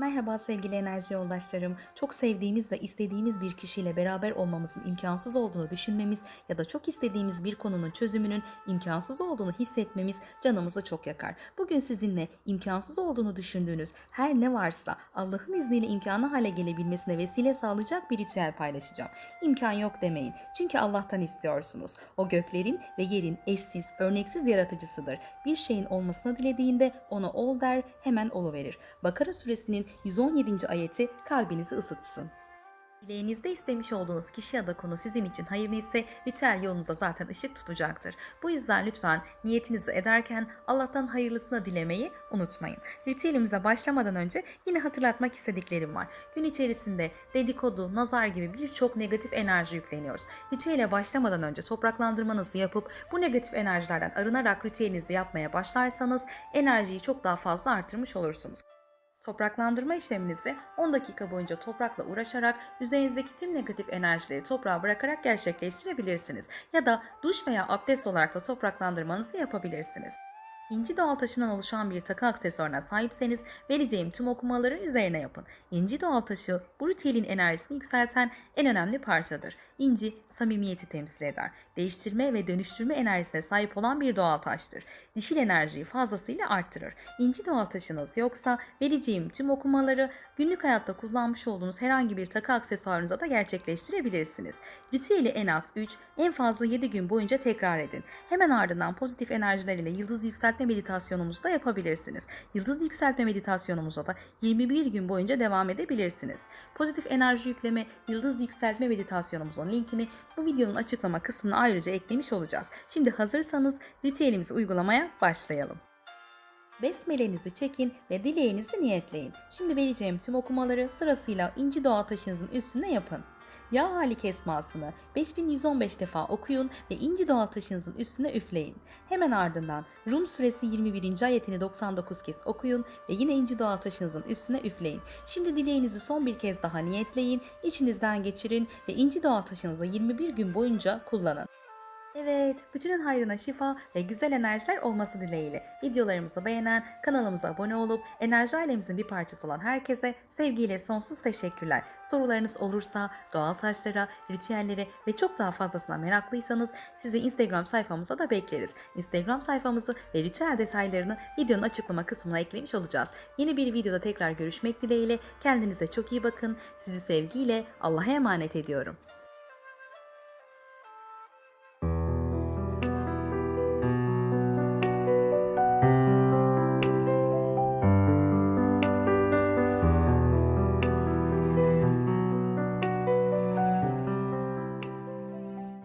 Merhaba sevgili enerji yoldaşlarım. Çok sevdiğimiz ve istediğimiz bir kişiyle beraber olmamızın imkansız olduğunu düşünmemiz ya da çok istediğimiz bir konunun çözümünün imkansız olduğunu hissetmemiz canımızı çok yakar. Bugün sizinle imkansız olduğunu düşündüğünüz her ne varsa Allah'ın izniyle imkanı hale gelebilmesine vesile sağlayacak bir ritüel paylaşacağım. İmkan yok demeyin. Çünkü Allah'tan istiyorsunuz. O göklerin ve yerin eşsiz, örneksiz yaratıcısıdır. Bir şeyin olmasını dilediğinde ona ol der, hemen oluverir. Bakara suresinin 117. ayeti kalbinizi ısıtsın. Dileğinizde istemiş olduğunuz kişi ya da konu sizin için hayırlı ise ritüel yolunuza zaten ışık tutacaktır. Bu yüzden lütfen niyetinizi ederken Allah'tan hayırlısını dilemeyi unutmayın. Ritüelimize başlamadan önce yine hatırlatmak istediklerim var. Gün içerisinde dedikodu, nazar gibi birçok negatif enerji yükleniyoruz. Ritüele başlamadan önce topraklandırmanızı yapıp bu negatif enerjilerden arınarak ritüelinizi yapmaya başlarsanız enerjiyi çok daha fazla artırmış olursunuz. Topraklandırma işleminizi 10 dakika boyunca toprakla uğraşarak üzerinizdeki tüm negatif enerjileri toprağa bırakarak gerçekleştirebilirsiniz. Ya da duş veya abdest olarak da topraklandırmanızı yapabilirsiniz. İnci doğal taşından oluşan bir takı aksesuarına sahipseniz vereceğim tüm okumaları üzerine yapın. İnci doğal taşı bu enerjisini yükselten en önemli parçadır. İnci samimiyeti temsil eder. Değiştirme ve dönüştürme enerjisine sahip olan bir doğal taştır. Dişil enerjiyi fazlasıyla arttırır. İnci doğal taşınız yoksa vereceğim tüm okumaları günlük hayatta kullanmış olduğunuz herhangi bir takı aksesuarınıza da gerçekleştirebilirsiniz. Ritüeli en az 3, en fazla 7 gün boyunca tekrar edin. Hemen ardından pozitif enerjiler ile yıldız yükseltme meditasyonumuzu da yapabilirsiniz. Yıldız yükseltme meditasyonumuza da 21 gün boyunca devam edebilirsiniz. Pozitif enerji yükleme, yıldız yükseltme meditasyonumuzun linkini bu videonun açıklama kısmına ayrıca eklemiş olacağız. Şimdi hazırsanız ritüelimizi uygulamaya başlayalım. Besmelenizi çekin ve dileğinizi niyetleyin. Şimdi vereceğim tüm okumaları sırasıyla inci doğal taşınızın üstüne yapın. Ya Halik esmasını 5115 defa okuyun ve inci doğal taşınızın üstüne üfleyin. Hemen ardından Rum suresi 21. ayetini 99 kez okuyun ve yine inci doğal taşınızın üstüne üfleyin. Şimdi dileğinizi son bir kez daha niyetleyin, içinizden geçirin ve inci doğal taşınızı 21 gün boyunca kullanın. Evet, bütünün hayrına şifa ve güzel enerjiler olması dileğiyle videolarımızı beğenen, kanalımıza abone olup enerji ailemizin bir parçası olan herkese sevgiyle sonsuz teşekkürler. Sorularınız olursa doğal taşlara, ritüellere ve çok daha fazlasına meraklıysanız sizi Instagram sayfamıza da bekleriz. Instagram sayfamızı ve ritüel detaylarını videonun açıklama kısmına eklemiş olacağız. Yeni bir videoda tekrar görüşmek dileğiyle kendinize çok iyi bakın. Sizi sevgiyle Allah'a emanet ediyorum.